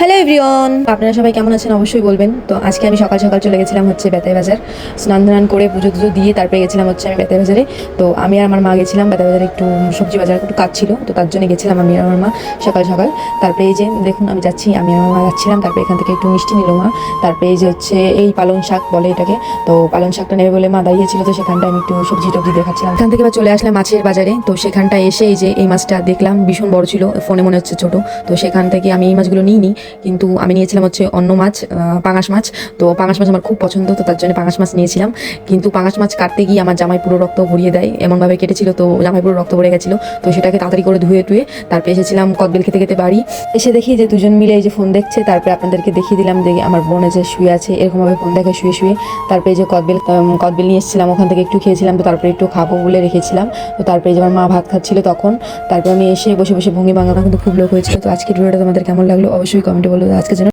Hello everyone আপনারা সবাই কেমন আছেন? অবশ্যই বলবেন। তো আজকে আমি সকাল সকাল চলে গেছিলাম হচ্ছে বেতাই বাজার। স্নান ধান করে পুজো টুজো দিয়ে তারপরে গেছিলাম হচ্ছে আমি বেতাই বাজারে। তো আমি আর আমার মা গেছিলাম। বেতাই বাজারে একটু সবজি বাজার একটু কাজ ছিল। তো তার জন্য গেছিলাম আমি আর আমার মা সকাল সকাল। তারপরে এই যে দেখুন, আমি যাচ্ছি। আমি আর আমার মা যাচ্ছিলাম। তারপরে এখান থেকে একটু মিষ্টি নিল মা। তারপরে এই যে হচ্ছে এই পালং শাক বলে এটাকে। তো পালং শাকটা নেবে বলে মা দাঁড়িয়েছিল। তো সেখানটা আমি একটু সবজি টবজি দেখাচ্ছিলাম। এখান থেকে চলে আসলাম মাছের বাজারে। তো সেখানটা এসে এই যে এই মাছটা দেখলাম। ভীষণ বড় ছিল। ফোনে মনে হচ্ছে ছোট। তো সেখান থেকে আমি এই মাছগুলো নিইনি। কিন্তু আমি নিয়েছিলাম হচ্ছে অন্য মাছ পাঙাশ মাছ। তো পাঙাশ মাছ আমার খুব পছন্দ, তো তার জন্য পাঙাশ মাছ নিয়েছিলাম। কিন্তু পাঙাশ মাছ কাটতে গিয়ে আমার জামাই পুরো রক্ত ভরিয়ে দেয়। এমনভাবে কেটেছিল, তো জামাই পুরো রক্ত ভরে গেছিল। তো সেটাকে তাড়াতাড়ি করে ধুয়ে টুয়ে তারপরে এসেছিলাম কদবেল খেতে খেতে বাড়ি। এসে দেখি যে দুজন মিলে এই যে ফোন দেখছে, তারপরে আপনাদেরকে দেখিয়ে দিলাম যে আমার বোন যে শুয়ে আছে, এরকমভাবে ফোন দেখে শুয়ে শুয়ে তারপরে যে কদবেল কদবেল নিয়ে এসেছিলাম, ওখান থেকে একটু খেয়েছিলাম, তো তারপরে একটু খাব বলে রেখেছিলাম। তো তারপরে যে আমার মা ভাত খাচ্ছিল তখন। তারপরে আমি এসে বসে বসে ভঙ্গি ভাঙানো কিন্তু খুব লোক হয়েছিল। তো আজকের ভিডিওটা তোমাদের কেমন লাগল অবশ্যই কমেন্টে বলব আজকে জন্য